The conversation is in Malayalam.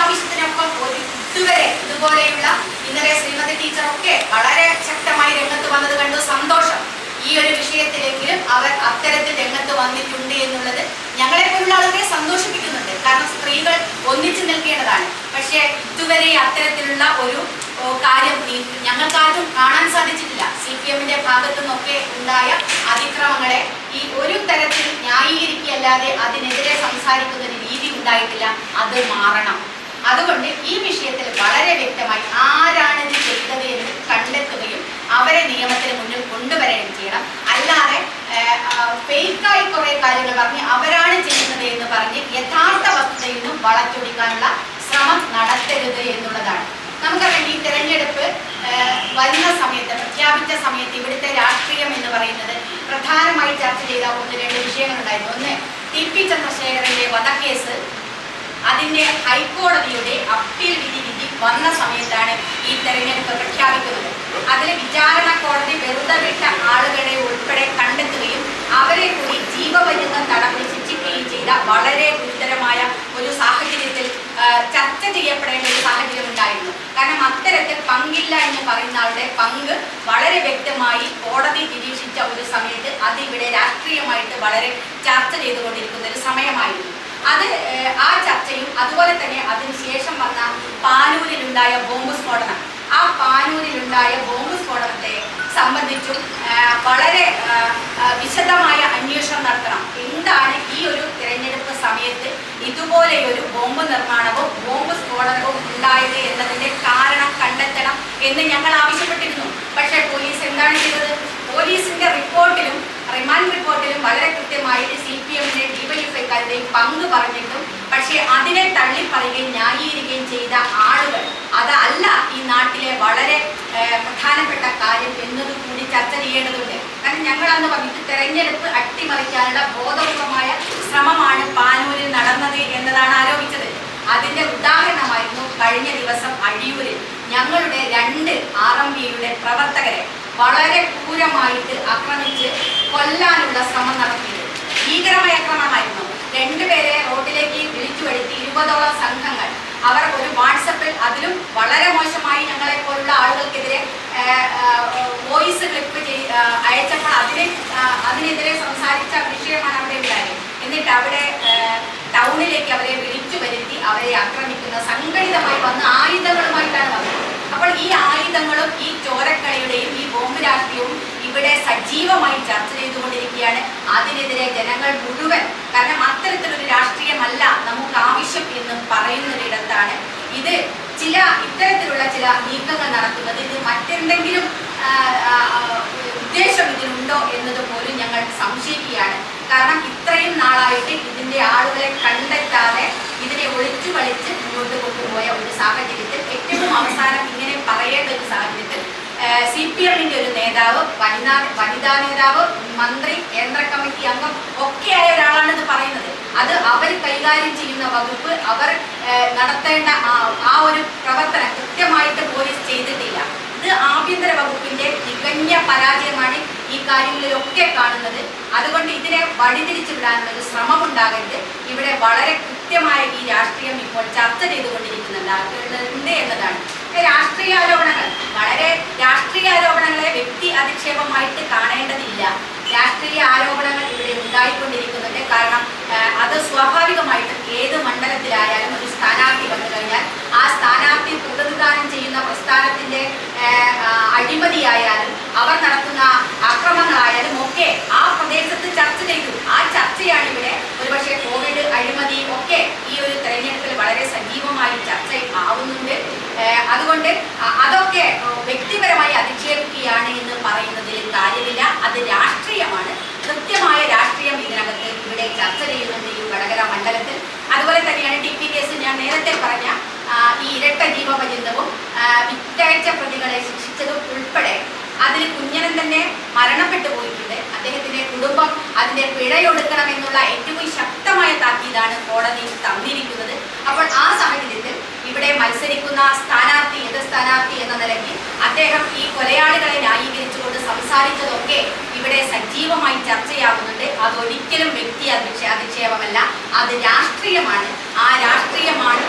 ആവശ്യത്തിനൊപ്പം ഒരു ഇതുവരെ ഇതുപോലെയുള്ള ഇന്നലെ ശ്രീമതി ടീച്ചറൊക്കെ വളരെ ശക്തമായി രംഗത്ത് വന്നത് കണ്ടു. സന്തോഷം ഈ ഒരു വിഷയത്തിലെങ്കിലും അവർ അത്തരത്തിൽ രംഗത്ത് വന്നിട്ടുണ്ട് എന്നുള്ളത് ഞങ്ങളെ പോലുള്ള ആളുകളെ സന്തോഷിപ്പിക്കുന്നുണ്ട്. കാരണം സ്ത്രീകൾ ഒന്നിച്ചു നിൽക്കേണ്ടതാണ്. പക്ഷേ ഇതുവരെ അത്തരത്തിലുള്ള ഒരു കാര്യം ഞങ്ങൾക്കാരും കാണാൻ സാധിച്ചിട്ടില്ല. സി പി എമ്മിന്റെ ഭാഗത്തു ഉണ്ടായ അതിക്രമങ്ങളെ ഈ ഒരു തരത്തിൽ ന്യായീകരിക്കുകയല്ലാതെ അതിനെതിരെ സംസാരിക്കുന്ന ഒരു രീതി ഉണ്ടായിട്ടില്ല. അത് മാറണം. അതുകൊണ്ട് ഈ വിഷയത്തിൽ വളരെ വ്യക്തമായി ആരാണ് ഇത് ചെയ്തത് എന്ന് കണ്ടെത്തുകയും അവരെ നിയമത്തിന് മുന്നിൽ കൊണ്ടുവരികയും ചെയ്യണം. അല്ലാതെ ഫേക്കായി കുറെ കാര്യങ്ങൾ പറഞ്ഞ് അവരാണ് ചെയ്യുന്നത് എന്ന് പറഞ്ഞ് യഥാർത്ഥ വസ്തുതയിൽ നിന്നും വളച്ചൊടിക്കാനുള്ള ശ്രമം നടത്തരുത് എന്നുള്ളതാണ്. നമുക്കറിയാം ഈ തെരഞ്ഞെടുപ്പ് വരുന്ന സമയത്ത് പ്രഖ്യാപിച്ച സമയത്ത് ഇവിടുത്തെ രാഷ്ട്രീയം എന്ന് പറയുന്നത് പ്രധാനമായി ചർച്ച ചെയ്ത ഒന്ന് രണ്ട് വിഷയങ്ങളുണ്ടായിരുന്നു. ഒന്ന് ടി പി ചന്ദ്രശേഖരന്റെ വധക്കേസ്. അതിന്റെ ഹൈക്കോടതിയുടെ അപ്പീൽ വിധി വിധി വന്ന സമയത്താണ് ഈ തെരഞ്ഞെടുപ്പ് പ്രഖ്യാപിക്കുന്നത്. അതിൽ വിചാരണ കോടതി വെറുതെ വിട്ട ആളുകളെ ഉൾപ്പെടെ കണ്ടെത്തുകയും അവരെ കൂടി ജീവപര്യന്തം തടവിൽ ശിക്ഷിക്കുകയും ചെയ്ത വളരെ ഗുരുതരമായ ഒരു സാഹചര്യത്തിൽ ചർച്ച ചെയ്യപ്പെടേണ്ട ഒരു സാഹചര്യം ഉണ്ടായിരുന്നു. കാരണം അത്തരത്തിൽ പങ്കില്ല എന്ന് പറയുന്ന ആളുടെ പങ്ക് വളരെ വ്യക്തമായി കോടതി നിരീക്ഷിച്ച ഒരു സമയത്ത് അതിവിടെ രാഷ്ട്രീയമായിട്ട് വളരെ ചർച്ച ചെയ്തുകൊണ്ടിരിക്കുന്ന ഒരു സമയമായിരുന്നു. അത് ആ ചർച്ചയും അതുപോലെ തന്നെ അതിനുശേഷം വന്ന പാനൂരിലുണ്ടായ ബോംബ് സ്ഫോടനം. ആ പാനൂരിലുണ്ടായ ബോംബ് സ്ഫോടനത്തെ സംബന്ധിച്ചും വളരെ വിശദമായ അന്വേഷണം നടത്തണം. എന്താണ് ഈ ഒരു തിരഞ്ഞെടുപ്പ് സമയത്ത് ഇതുപോലെയൊരു ബോംബ് നിർമ്മാണവും ബോംബ് സ്ഫോടനവും ഉണ്ടായത് എന്നതിന്റെ കാരണം കണ്ടെത്തണം എന്ന് ഞങ്ങൾ ആവശ്യപ്പെട്ടിരുന്നു പക്ഷേ പോലീസ് എന്താണ് ചെയ്തത് പോലീസിന്റെ റിപ്പോർട്ടിലും റിമാൻഡ് റിപ്പോർട്ടിലും വളരെ കൃത്യമായിട്ട് സി പി എമ്മിന്റെ ഡിവൈഎഫ്ഐക്കാരുടെയും പങ്ക് പറഞ്ഞിട്ടും പക്ഷെ അതിനെ തള്ളിപ്പറയുകയും ന്യായീകരിക്കുകയും ചെയ്ത ആളുകൾ അതല്ല ഈ നാട്ടിലെ വളരെ പ്രധാനപ്പെട്ട കാര്യം എന്നത് കൂടി ചർച്ച ചെയ്യേണ്ടതുണ്ട്. കാരണം ഞങ്ങൾ അന്ന് പറഞ്ഞിട്ട് തെരഞ്ഞെടുപ്പ് അട്ടിമറിക്കാനുള്ള ബോധപൂർവമായ ശ്രമമാണ് പാനൂരിൽ നടന്നത് എന്നതാണ് ആരോപിച്ചത്. അതിന്റെ ഉദാഹരണമായിരുന്നു കഴിഞ്ഞ ദിവസം അഴിയൂരിൽ ഞങ്ങളുടെ രണ്ട് ആർ എം പിയുടെ പ്രവർത്തകരെ വളരെ ക്രൂരമായിട്ട് ആക്രമിച്ച് കൊല്ലാനുള്ള ശ്രമം ആക്രമണമായിരുന്നു രണ്ടുപേരെ റോഡിലേക്ക് വിളിച്ചു വരുത്തി ഇരുപതോളം സംഘങ്ങൾ. അവർ ഒരു വാട്സപ്പിൽ അതിലും വളരെ മോശമായി ഞങ്ങളെ പോലുള്ള ആളുകൾക്കെതിരെ വോയിസ് ക്ലിപ്പ് ചെയ് അയച്ചപ്പോൾ അതിനെ അതിനെതിരെ സംസാരിച്ച വിഷയമാണ് അവിടെ ഉണ്ടായത്. എന്നിട്ട് അവിടെ ടൗണിലേക്ക് അവരെ വിളിച്ചു വരുത്തി അവരെ ആക്രമിക്കുന്ന സംഘടിതമായി വന്ന് ആയുധങ്ങളുമായിട്ടാണ് വന്നത്. അപ്പോൾ ഈ ആയുധങ്ങളും ഈ ചോരക്കളിയുടെയും ഈ ബോംബ് രാഷ്ട്രീയവും ഇവിടെ സജീവമായി ചർച്ച ചെയ്തുകൊണ്ടിരിക്കുകയാണ്. അതിനെതിരെ ജനങ്ങൾ മുഴുവൻ. കാരണം അത്തരത്തിലൊരു രാഷ്ട്രീയമല്ല നമുക്ക് ആവശ്യം എന്ന് പറയുന്നൊരിടത്താണ്. ഇത് ചില ഇത്തരത്തിലുള്ള ചില നീക്കങ്ങൾ നടത്തുന്നത് ഇത് മറ്റെന്തെങ്കിലും ഉദ്ദേശം ഇതിനുണ്ടോ എന്നത് പോലും ഞങ്ങൾ സംശയിക്കുകയാണ്. കാരണം ഇത്രയും നാളായിട്ട് ഇതിന്റെ ആളുകളെ കണ്ടെത്താതെ ഇതിനെ ഒളിച്ചു വളിച്ച് മുന്നോട്ട് കൊണ്ടുപോയ ഒരു സാഹചര്യത്തിൽ ഏറ്റവും അവസാനം ഇങ്ങനെ പറയേണ്ട ഒരു സാഹചര്യത്തിൽ സി പി എമ്മിന്റെ ഒരു നേതാവ് വനിതാ വനിതാ നേതാവ് മന്ത്രി അത് അവർ കൈകാര്യം ചെയ്യുന്ന വകുപ്പ് അവർ നടത്തേണ്ട ആ- ഒരു പ്രവർത്തനം കൃത്യമായിട്ട് പോലീസ് ചെയ്തിട്ടില്ല. ഇത് ആഭ്യന്തര വകുപ്പിന്റെ തികഞ്ഞ പരാജയമാണ് ഈ കാര്യങ്ങളിലൊക്കെ കാണുന്നത്. അതുകൊണ്ട് ഇതിനെ വഴിതിരിച്ചു വിടാനുള്ള ഒരു ശ്രമം ഉണ്ടാകരുത് ഇവിടെ വളരെ കൃത്യമായ ഈ രാഷ്ട്രീയം ഇപ്പോൾ ചർച്ച ചെയ്തുകൊണ്ടിരിക്കുന്നുണ്ട്. എന്നതാണ്. രാഷ്ട്രീയ ആരോപണങ്ങൾ വളരെ രാഷ്ട്രീയ ആരോപണങ്ങളെ വ്യക്തി അധിക്ഷേപമായിട്ട് കാണേണ്ടതില്ല രാഷ്ട്രീയ ആരോപണങ്ങൾ ഇവിടെ ഉണ്ടായിക്കൊണ്ടിരിക്കുന്നുണ്ട് കാരണം ആ, അത് സ്വാഭാവികമായിട്ടും ഏത് മണ്ഡലത്തിലായാലും ഒരു സ്ഥാനാർത്ഥി വന്നു കഴിഞ്ഞാൽ ആ സ്ഥാനാർത്ഥി പ്രതിനിധാനം ചെയ്യുന്ന പ്രസ്ഥാനത്തിന്റെ അഴിമതിയായാലും അവർ നടത്തുന്ന അക്രമങ്ങളായാലും ഒക്കെ ആ പ്രദേശത്ത് ചർച്ച ചെയ്തു. ആ ചർച്ചയാണ് ഇവിടെ ഒരുപക്ഷെ കോവിഡ് അഴിമതി ഒക്കെ ഈ ഒരു തെരഞ്ഞെടുപ്പിൽ വളരെ സജീവമായി ചർച്ച ആവുന്നുണ്ട് ഏഹ് അതുകൊണ്ട് അ- അതൊക്കെ ഏഹ് വ്യക്തിപരമായി അധിക്ഷേപിക്കുകയാണ് എന്ന് പറയുന്നതിൽ കാര്യമില്ല അത് രാഷ്ട്രീയമാണ് കൃത്യമായ രാഷ്ട്രീയം ഇതിനകത്ത് ഇവിടെ ചർച്ച ചെയ്യുന്നുണ്ട് ഈ വടകര മണ്ഡലത്തിൽ അതുപോലെ തന്നെയാണ് ടി പി കേസ് ഞാൻ നേരത്തെ പറഞ്ഞ ആ, ഈ ഇരട്ട ജീവപര്യന്തവും ആ, വിറ്റയച്ച പ്രതികളെ ശിക്ഷിച്ചതും ഉൾപ്പെടെ അതിൽ കുഞ്ഞനൻ തന്നെ മരണപ്പെട്ടു പോയിട്ടുണ്ട്. അദ്ദേഹത്തിന്റെ കുടുംബം അതിന്റെ പിഴയൊടുക്കണമെന്നുള്ള ഏറ്റവും ശക്തമായ താക്കീതാണ് കോടതി തന്നിരിക്കുന്നത്. അപ്പോൾ ആ സാഹചര്യത്തിൽ ഇവിടെ മത്സരിക്കുന്ന സ്ഥാനാർത്ഥി എതിർ സ്ഥാനാർത്ഥി എന്ന നിലയ്ക്ക് അദ്ദേഹം ഈ കൊലയാളികളെ ന്യായീകരിച്ചുകൊണ്ട് സംസാരിച്ചതൊക്കെ ഇവിടെ സജീവമായി ചർച്ചയാകുന്നുണ്ട്. അതൊരിക്കലും വ്യക്തി അധിക്ഷേ അധിക്ഷേപമല്ല അത് രാഷ്ട്രീയമാണ്. ആ രാഷ്ട്രീയമാണ്